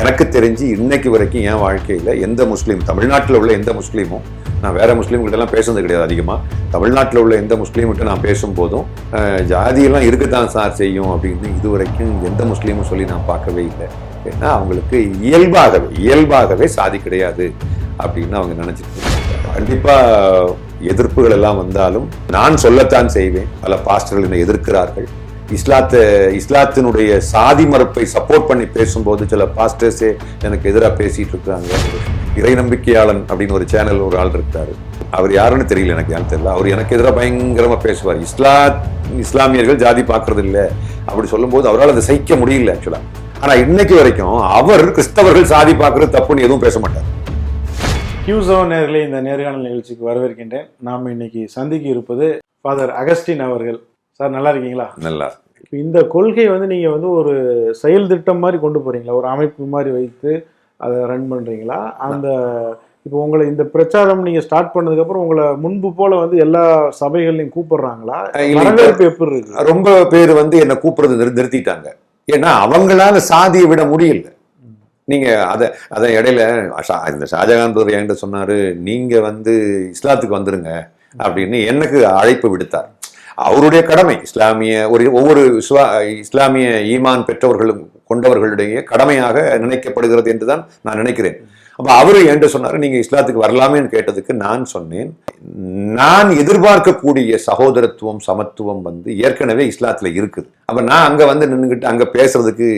எனக்கு தெரிஞ்சு இன்னைக்கு வரைக்கும் என் வாழ்க்கையில் எந்த முஸ்லீம் தமிழ்நாட்டில் உள்ள எந்த முஸ்லீமும் நான் வேற முஸ்லீம்கிட்டலாம் பேசுறது பேசுனது கிடையாது அதிகமாக தமிழ்நாட்டில் உள்ள எந்த முஸ்லீம்கிட்ட நான் பேசும்போதும் ஜாதியெல்லாம் ஜாதியெல்லாம் இருக்கத்தான் சார் செய்யும் அப்படின்னு இது வரைக்கும் எந்த முஸ்லீமும் சொல்லி நான் பார்க்கவே இல்லை. ஏன்னா அவங்களுக்கு இயல்பாகவே இயல்பாகவே சாதி கிடையாது அப்படின்னு அவங்க நினச்சிட்டு கண்டிப்பாக எதிர்ப்புகள் எல்லாம் வந்தாலும் நான் சொல்லத்தான் செய்வேன். பல பாஸ்டர்கள் என்னை எதிர்க்கிறார்கள். இஸ்லாத்தை இஸ்லாத்தினுடைய சாதி மறுப்பை சப்போர்ட் பண்ணி பேசும்போது சில பாஸ்டர்ஸே எனக்கு எதிராக பேசிட்டு இருக்காங்க. இறை நம்பிக்கையாளன் அப்படின்னு ஒரு சேனல் ஒரு ஆள் இருக்காரு. அவர் யாருன்னு தெரியல எனக்கு யாரும் தெரியல. அவர் எனக்கு எதிராக பயங்கரமா பேசுவார். இஸ்லாத் இஸ்லாமியர்கள் ஜாதி பார்க்கறது இல்லை அப்படி சொல்லும்போது அவரால் அதை சகிக்க முடியல ஆக்சுவலா ஆனா இன்னைக்கு வரைக்கும் அவர் கிறிஸ்தவர்கள் சாதி பார்க்கறது தப்புன்னு எதுவும் பேச மாட்டார். கியூசோ நேர்களே இந்த நேர்காணல் நிகழ்ச்சிக்கு வரவேற்கின்றேன். நாம் இன்னைக்கு சந்திக்க இருப்பது ஃபாதர் அகஸ்டின் அவர்கள். சார் நல்லா இருக்கீங்களா? நல்லா. இந்த கொள்கை வந்து நீங்க வந்து ஒரு செயல் திட்டம் மாதிரி கொண்டு போறீங்களா? ஒரு அமைப்பு மாதிரி வைத்து அதை ரன் பண்றீங்களா? அந்த இப்போ உங்களை இந்த பிரச்சாரம் நீங்க ஸ்டார்ட் பண்ணதுக்கு அப்புறம் உங்களை முன்பு போல வந்து எல்லா சபைகள்லையும் கூப்பிடுறாங்களா? வரவேற்பு எப்படி இருக்கு? ரொம்ப பேர் வந்து என்னை கூப்பிடுறது நிறு- நிறுத்திட்டாங்க. ஏன்னா அவங்களால சாதியை விட முடியல. நீங்க அத அத இடையில இந்த ஷாஜகான் என்கிட்ட சொன்னாரு நீங்க வந்து இஸ்லாத்துக்கு வந்துருங்க அப்படின்னு எனக்கு அழைப்பு விடுத்தார். அவருடைய கடமை இஸ்லாமிய ஒரு ஒவ்வொரு இஸ்லா இஸ்லாமிய ஈமான் பெற்றவர்களும் கொண்டவர்களுடைய கடமையாக நினைக்கப்படுகிறது என்றுதான் நான் நினைக்கிறேன். அப்ப அவரு என்று சொன்னாரு நீங்க இஸ்லாத்துக்கு வரலாமேன்னு கேட்டதுக்கு நான் சொன்னேன். நான் எதிர்பார்க்கக்கூடிய சகோதரத்துவம் சமத்துவம் வந்து ஏற்கனவே இஸ்லாத்துல இருக்குது. அப்ப நான் அங்க வந்து நின்றுகிட்டு அங்க பேசுறதுக்கு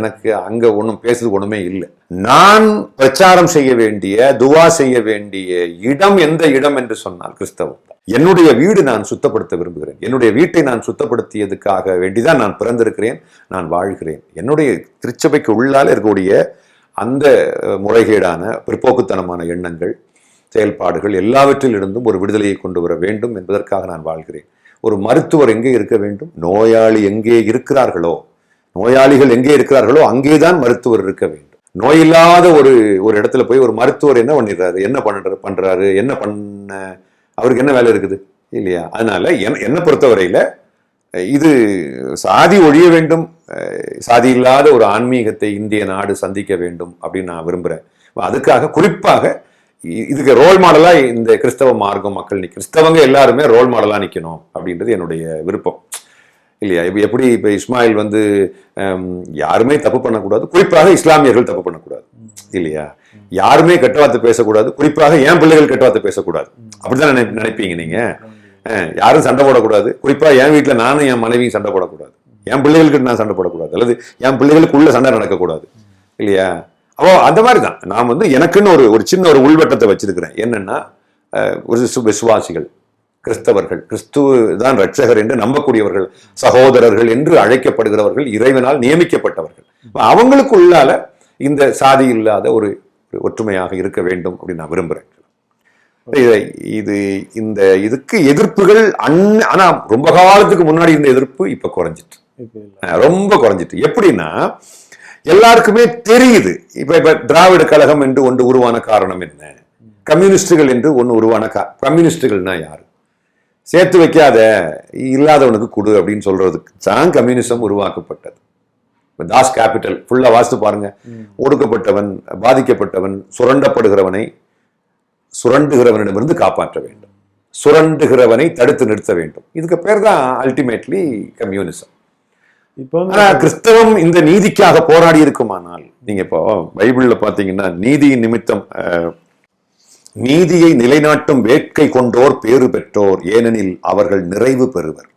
எனக்கு அங்க ஒன்றும் பேசுறதுக்கு ஒண்ணுமே இல்லை. நான் பிரச்சாரம் செய்ய வேண்டிய துவா செய்ய வேண்டிய இடம் எந்த இடம் என்று சொன்னால் கிறிஸ்தவம் என்னுடைய வீடு நான் சுத்தப்படுத்த விரும்புகிறேன். என்னுடைய வீட்டை நான் சுத்தப்படுத்தியதுக்காக வேண்டிதான் நான் பிறந்திருக்கிறேன் நான் வாழ்கிறேன். என்னுடைய திருச்சபைக்கு உள்ளால் இருக்கக்கூடிய அந்த முறைகேடான பிற்போக்குத்தனமான எண்ணங்கள் செயல்பாடுகள் எல்லாவற்றிலிருந்தும் ஒரு விடுதலையை கொண்டு வர வேண்டும் என்பதற்காக நான் வாழ்கிறேன். ஒரு மருத்துவர் எங்கே இருக்க வேண்டும்? நோயாளி எங்கே இருக்கிறார்களோ? நோயாளிகள் எங்கே இருக்கிறார்களோ அங்கேதான் மருத்துவர் இருக்க வேண்டும். நோயில்லாத ஒரு ஒரு இடத்துல போய் ஒரு மருத்துவர் என்ன பண்ணிடுறாரு? என்ன பண்ற பண்றாரு? என்ன பண்ண அவருக்கு என்ன வேலை இருக்குது? இல்லையா? அதனால என்ன என்னை பொறுத்தவரையில் இது சாதி ஒழிய வேண்டும் சாதி இல்லாத ஒரு ஆன்மீகத்தை இந்திய நாடு சந்திக்க வேண்டும் அப்படின்னு நான் விரும்புகிறேன் அதுக்காக குறிப்பாக இதுக்கு ரோல் மாடலாக இந்த கிறிஸ்தவ மார்க்கம் மக்கள் நிற்க கிறிஸ்தவங்க எல்லாருமே ரோல் மாடலாக நிற்கணும் அப்படின்றது என்னுடைய விருப்பம். இல்லையா? இப்போ எப்படி இப்போ இஸ்மாயில் வந்து யாருமே தப்பு பண்ணக்கூடாது. குறிப்பாக இஸ்லாமியர்கள் தப்பு பண்ணக்கூடாது. இல்லையா? யாருமே கெட்ட வார்த்தை பேசக்கூடாது. குறிப்பாக என் பிள்ளைகள் கெட்ட வார்த்தை பேசக்கூடாது? அப்படிதான் நினைப்பீங்க நீங்க. யாரும் சண்டை போடக்கூடாது. குறிப்பா என் வீட்டில் நானும் என் மனைவியும் சண்டை போடக்கூடாது. என் பிள்ளைகளுக்கு நான் சண்டை போடக்கூடாது. அல்லது என் பிள்ளைகளுக்குள்ள சண்டை நடக்கக்கூடாது. இல்லையா? அப்போ அந்த மாதிரி தான் நான் வந்து எனக்குன்னு ஒரு ஒரு சின்ன ஒரு உள்வட்டத்தை வச்சிருக்கிறேன். என்னன்னா ஒரு விசுவாசிகள் கிறிஸ்தவர்கள் கிறிஸ்து தான் ரட்சகர் என்று நம்பக்கூடியவர்கள் சகோதரர்கள் என்று அழைக்கப்படுகிறவர்கள் இறைவனால் நியமிக்கப்பட்டவர்கள். அவங்களுக்கு உள்ளால இந்த சாதி இல்லாத ஒரு ஒற்றுமையாக இருக்க வேண்டும் அப்படின்னு நான் விரும்புறேன். இதை இந்த இதுக்கு எதிர்ப்புகள் அன் ஆனா ரொம்ப காலத்துக்கு முன்னாடி இந்த எதிர்ப்பு இப்ப குறைஞ்சிட்டு. ரொம்ப குறைஞ்சிட்டு. எப்படின்னா எல்லாருக்குமே தெரியுது. இப்ப இப்ப திராவிட கழகம் என்று ஒன்று உருவான காரணம் என்ன? கம்யூனிஸ்டுகள் என்று ஒன்று உருவான கா கம்யூனிஸ்டுகள்னா யாரு? சேர்த்து வைக்காத இல்லாதவனுக்கு கொடு அப்படின்னு சொல்றதுக்கு தான் கம்யூனிசம் உருவாக்கப்பட்டது. இப்ப தாஸ் கேபிட்டல் ஃபுல்லா வாசித்து பாருங்க. ஒடுக்கப்பட்டவன் பாதிக்கப்பட்டவன் சுரண்டப்படுகிறவனை சுரண்டுகிறவனிடமிருந்து காப்பாற்ற வேண்டும். சுரண்டுகிறவனை தடுத்து நிறுத்த வேண்டும். இதுக்கு பேர் தான் அல்டிமேட்லி கம்யூனிசம் இப்போ கிறிஸ்தவம் இந்த நீதிக்காக போராடி இருக்குமானால் நீங்க இப்போ பைபிள்ல பாத்தீங்கன்னா நீதியின் நிமித்தம் நீதியை நிலைநாட்டும் வேட்கை கொண்டோர் பேறு பெற்றோர். ஏனெனில் அவர்கள் நிறைவு பெறுவர்.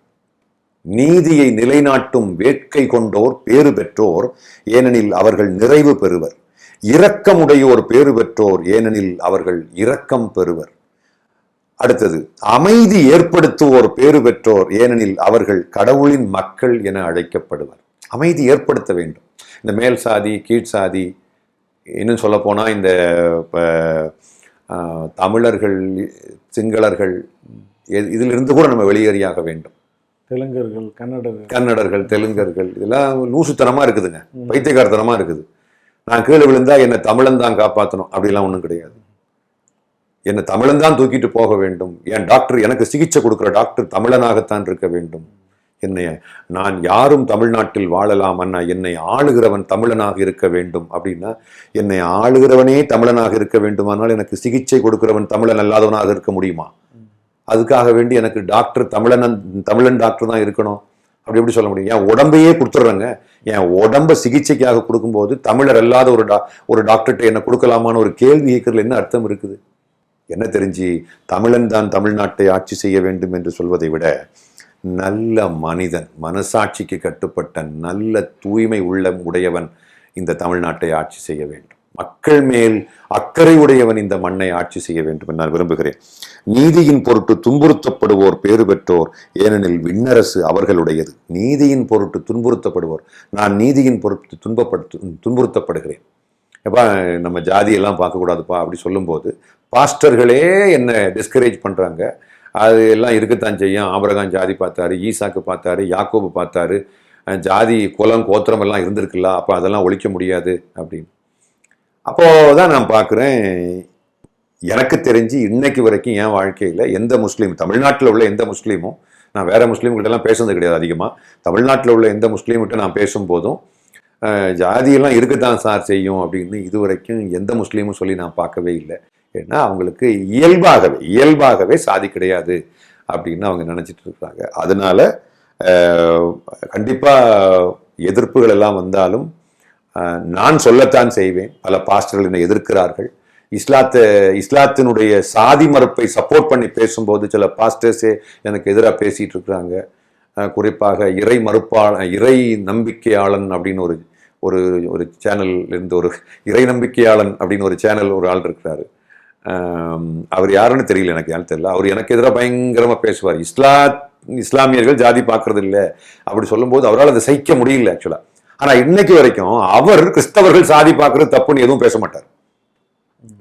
நீதியை நிலைநாட்டும் வேட்கை கொண்டோர் பேறு பெற்றோர் ஏனெனில் அவர்கள் நிறைவு பெறுவர். இரக்கமுடையோர் பேறு பெற்றோர் ஏனெனில் அவர்கள் இரக்கம் பெறுவர். அடுத்தது அமைதி ஏற்படுத்துவோர் பேறு பெற்றோர் ஏனெனில் அவர்கள் கடவுளின் மக்கள் என அழைக்கப்படுவர். அமைதி ஏற்படுத்த வேண்டும். இந்த மேல் சாதி கீழ் சாதி இன்னும் சொல்ல இந்த தமிழர்கள் சிங்களர்கள் இதிலிருந்து கூட நம்ம வெளியேறியாக வேண்டும். தெலுங்கர்கள் கன்னடர்கள். கன்னடர்கள் தெலுங்கர்கள் இதெல்லாம் லூசுத்தனமா இருக்குதுங்க. பைத்தியக்காரத்தனமா இருக்குது. நான் கீழே விழுந்தா என்னை தமிழன் தான் காப்பாற்றணும் அப்படிலாம் ஒன்றும் கிடையாது. என்னை தமிழன் தான் தூக்கிட்டு போக வேண்டும். என் டாக்டர் எனக்கு சிகிச்சை கொடுக்குற டாக்டர் தமிழனாகத்தான் இருக்க வேண்டும். என்னை நான் யாரும் தமிழ்நாட்டில் வாழலாம் அண்ணா. என்னை ஆளுகிறவன் தமிழனாக இருக்க வேண்டும். அப்படின்னா என்னை ஆளுகிறவனே தமிழனாக இருக்க வேண்டுமானால் எனக்கு சிகிச்சை கொடுக்கிறவன் தமிழன் அல்லாதவனாக இருக்க முடியுமா? அதுக்காக வேண்டி எனக்கு டாக்டர் தமிழன் தமிழன் டாக்டர் தான் இருக்கணும். அப்படி எப்படி சொல்ல முடியும்? என் உடம்பையே கொடுத்துட்றேங்க. என் உடம்ப சிகிச்சைக்காக கொடுக்கும்போது தமிழர் அல்லாத ஒரு டா ஒரு டாக்டர்கிட்ட என்ன கொடுக்கலாமான்னு ஒரு கேள்வி கேட்கறதுல என்ன அர்த்தம் இருக்குது? என்ன தெரிஞ்சு? தமிழன் தான் தமிழ்நாட்டை ஆட்சி செய்ய வேண்டும் என்று சொல்வதை விட நல்ல மனிதன் மனசாட்சிக்கு கட்டுப்பட்ட நல்ல தூய்மை உள்ள உடையவன் இந்த தமிழ்நாட்டை ஆட்சி செய்ய வேண்டும். மக்கள் மேல் அக்கறை உடையவன் இந்த மண்ணை ஆட்சி செய்ய வேண்டும் என்று நான் விரும்புகிறேன். நீதியின் பொருட்டு துன்புறுத்தப்படுவோர் பேறு பெற்றோர் ஏனெனில் விண்ணரசு அவர்களுடையது. நீதியின் பொருட்டு துன்புறுத்தப்படுவோர் நான் நீதியின் பொருட்டு துன்பப்படு துன்புறுத்தப்படுகிறேன். எப்பா நம்ம ஜாதியெல்லாம் பார்க்கக்கூடாதுப்பா அப்படி சொல்லும்போது பாஸ்டர்களே என்ன டிஸ்கரேஜ் பண்ணுறாங்க அது எல்லாம் இருக்கத்தான் செய்யும். ஆபரகான் ஜாதி பார்த்தாரு ஈசாக்கு பார்த்தாரு யாக்கோபு பார்த்தாரு. ஜாதி குலம் கோத்திரம் எல்லாம் இருந்திருக்குல்ல அப்போ அதெல்லாம் ஒழிக்க முடியாது அப்படின்னு. அப்போது தான் நான் பார்க்குறேன் எனக்கு தெரிஞ்சு இன்னைக்கு வரைக்கும் என் வாழ்க்கையில் எந்த முஸ்லீம் தமிழ்நாட்டில் உள்ள எந்த முஸ்லீமும் நான் வேறு முஸ்லீம்கிட்டலாம் பேசுனது கிடையாது அதிகமாக தமிழ்நாட்டில் உள்ள எந்த முஸ்லீம்கிட்ட நான் பேசும்போதும் ஜாதியெல்லாம் இருக்கத்தான் சார் செய்யும் அப்படின்னு இது வரைக்கும் எந்த முஸ்லீமும் சொல்லி நான் பார்க்கவே இல்லை. ஏன்னா அவங்களுக்கு இயல்பாகவே இயல்பாகவே சாதி கிடையாது அப்படின்னு அவங்க நினச்சிட்டு இருக்காங்க. அதனால் கண்டிப்பாக எதிர்ப்புகள் எல்லாம் வந்தாலும் நான் சொல்லத்தான் செய்வேன். பல பாஸ்டர்கள் என்னை எதிர்க்கிறார்கள். இஸ்லாத்தை இஸ்லாத்தினுடைய சாதி மறுப்பை சப்போர்ட் பண்ணி பேசும்போது சில பாஸ்டர்ஸே எனக்கு எதிராக பேசிகிட்டு இருக்கிறாங்க. குறிப்பாக இறை மறுப்பாள இறை நம்பிக்கையாளன் அப்படின்னு ஒரு ஒரு ஒரு சேனல் இருந்து ஒரு இறை நம்பிக்கையாளன் அப்படின்னு ஒரு சேனல் ஒரு ஆள் இருக்கிறாரு. அவர் யாருன்னு தெரியல எனக்கு யாரும் தெரியல. அவர் எனக்கு எதிராக பயங்கரமாக பேசுவார். இஸ்லா இஸ்லாமியர்கள் ஜாதி பார்க்கறது இல்லை அப்படி சொல்லும்போது அவரால் அதை சகிக்க முடியல ஆக்சுவலாக ஆனா இன்னைக்கு வரைக்கும் அவர் கிறிஸ்தவர்கள் சாதி பார்க்கறது தப்புன்னு எதுவும் பேச மாட்டார்.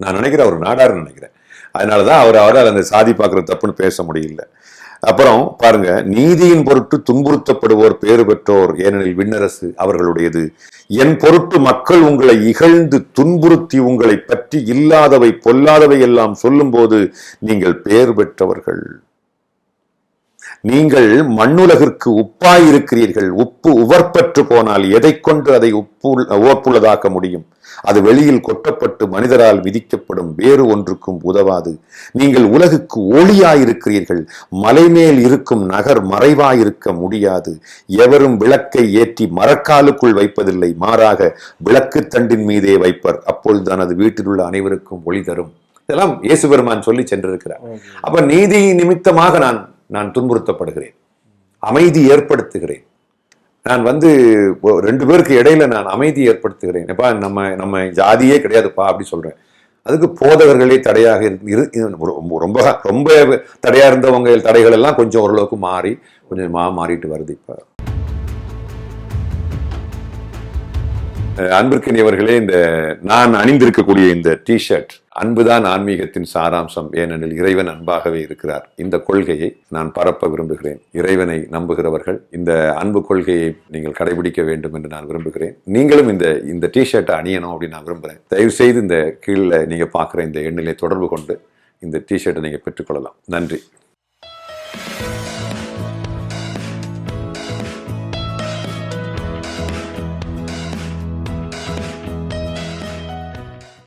நான் நினைக்கிறேன் அவர் நாடார் நினைக்கிறேன். அதனாலதான் அவர் அவரால் அந்த சாதி பார்க்கறது தப்புன்னு பேச முடியல. அப்புறம் பாருங்க நீதியின் பொருட்டு துன்புறுத்தப்படுவோர் பேறு பெற்றோர் ஏனெனில் விண்ணரசு அவர்களுடையது. என் பொருட்டு மக்கள் உங்களை இகழ்ந்து துன்புறுத்தி உங்களை பற்றி இல்லாதவை பொல்லாதவை எல்லாம் சொல்லும்போது நீங்கள் பேர் பெற்றவர்கள். நீங்கள் மண்ணுலகிற்கு உப்பாய் இருக்கிறீர்கள் உப்பு உவர்பற்று போனால் எதை கொண்டு அதை உப்பு உவப்புள்ளதாக்க முடியும்? அது வெளியில் கொட்டப்பட்டு மனிதரால் விதிக்கப்படும். வேறு ஒன்றுக்கும் உதவாது. நீங்கள் உலகுக்கு ஒளியாயிருக்கிறீர்கள். மலைமேல் இருக்கும் நகர் மறைவாயிருக்க முடியாது. எவரும் விளக்கை ஏற்றி மரக்காலுக்குள் வைப்பதில்லை. மாறாக விளக்கு தண்டின் மீதே வைப்பர். அப்பொழுதுதான் அது வீட்டில் உள்ள அனைவருக்கும் ஒளி தரும். இதெல்லாம் இயேசு பெருமான் சொல்லி சென்றிருக்கிறார். அப்ப நீதி நிமித்தமாக நான் நான் துன்புறுத்தப்படுகிறேன். அமைதி ஏற்படுத்துகிறேன். நான் வந்து ரெண்டு பேருக்கு இடையில நான் அமைதி ஏற்படுத்துகிறேன். எப்பா நம்ம நம்ம ஜாதியே கிடையாதுப்பா அப்படி சொல்றேன். அதுக்கு போதகர்களே தடையாக இரு- இரு- ரொம்ப ரொம்ப ரொம்ப தடையா இருந்தவங்க தடைகள் எல்லாம் கொஞ்சம் ஓரளவுக்கு மாறி கொஞ்சம் மா மாறிட்டு வருது இப்ப. அன்பிற்கினியவர்களே இந்த நான் அணிந்திருக்கக்கூடிய இந்த டிஷர்ட் அன்புதான் ஆன்மீகத்தின் சாராம்சம் ஏனெனில் இறைவன் அன்பாகவே இருக்கிறார். இந்த கொள்கையை நான் பரப்ப விரும்புகிறேன். இறைவனை நம்புகிறவர்கள் இந்த அன்பு கொள்கையை நீங்கள் கடைபிடிக்க வேண்டும் என்று நான் விரும்புகிறேன். நீங்களும் இந்த இந்த டிஷர்ட்டை அணியணும் அப்படின்னு நான் விரும்புகிறேன் தயவு செய்து இந்த கீழே நீங்கள் பார்க்குற இந்த எண்ணிலை தொடர்பு கொண்டு இந்த டிஷர்ட்டை நீங்கள் பெற்றுக்கொள்ளலாம் நன்றி.